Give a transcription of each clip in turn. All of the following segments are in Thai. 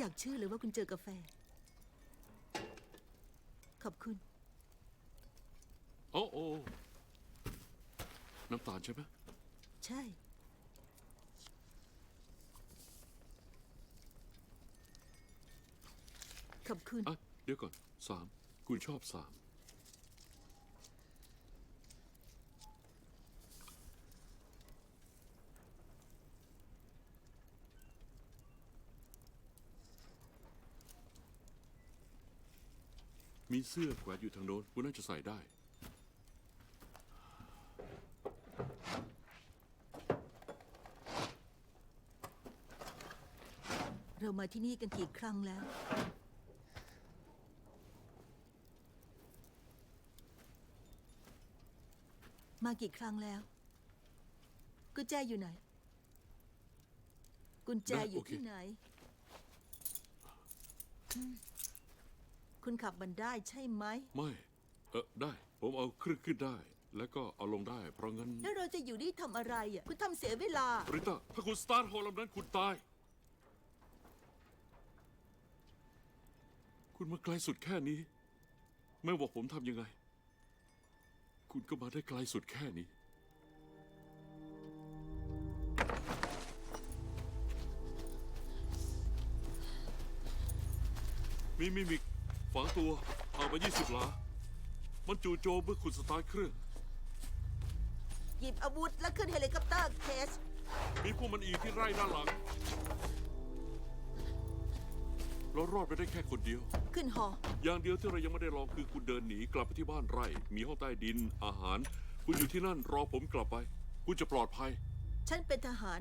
อยากเชื่อเลยว่าคุณเจอกาแฟ ขอบคุณ โอ้โอ้น้ำตาลใช่ไหมใช่ ขอบคุณ อะเดี๋ยวก่อนสามคุณชอบสาม มีเสื้อแขวนอยู่ทางโน้นคุณน่าจะใส่ได้ เรามาที่นี่กันกี่ครั้งแล้ว มากี่ครั้งแล้ว กุญแจอยู่ไหน กุญแจได้อยู่โอเค ที่ไหนอืม คุณขับมันได้ใช่ไหม ไม่ เออได้ ผมเอาขึ้นขึ้นได้ แล้วก็เอาลงได้ เพราะงั้นแล้วเราจะอยู่นี่ทำอะไรอะ คุณทำเสียเวลา ริต้าถ้าคุณสตาร์ทฮอลลำนั้นคุณตาย คุณมาไกลสุดแค่นี้ ไม่บอกผมทำยังไง คุณก็มาได้ไกลสุดแค่นี้ มีมิมิก ฝังตัวเอาไป20หลา มันจู่โจมเมื่อคุณสตาร์ทเครื่อง หยิบอาวุธแล้วขึ้นเฮลิคอปเตอร์เคส มีพวกมันอีกที่ไร่ด้านหลัง เรารอดไปได้แค่คนเดียว ขึ้นหอ อย่างเดียวที่เรายังไม่ได้ลองคือคุณเดินหนีกลับไปที่บ้านไร่ มีห้องใต้ดินอาหาร คุณอยู่ที่นั่นรอผมกลับไป คุณจะปลอดภัย ฉันเป็นทหาร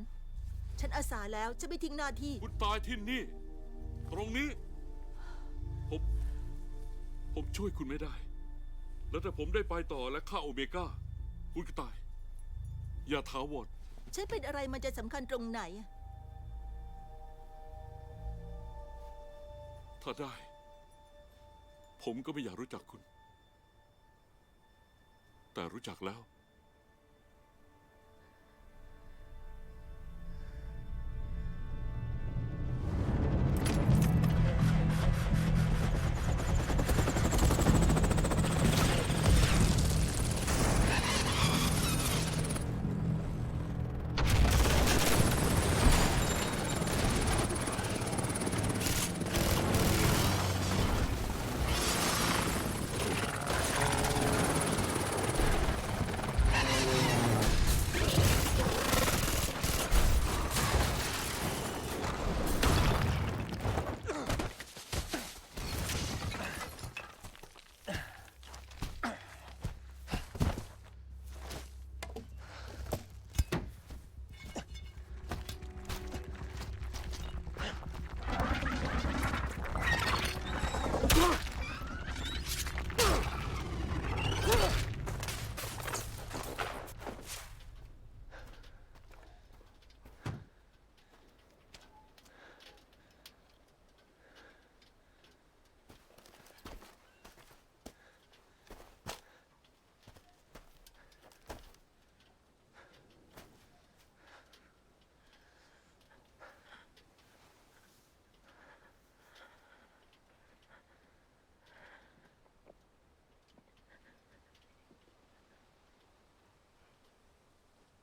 ฉันอาสาแล้วจะไม่ทิ้งหน้าที่ คุณตายที่นี่ ตรงนี้ผม ผมช่วยคุณไม่ได้ แล้วถ้าผมได้ไปต่อและฆ่าโอเมก้า คุณก็ตาย อย่าท้าวอดฉันเป็นอะไรมันจะสำคัญตรงไหนอะถ้าได้ ผมก็ไม่อยากรู้จักคุณ แต่รู้จักแล้ว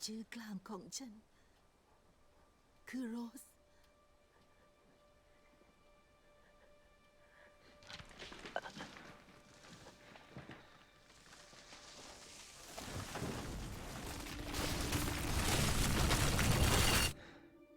ชื่อกลางของฉัน คือโรส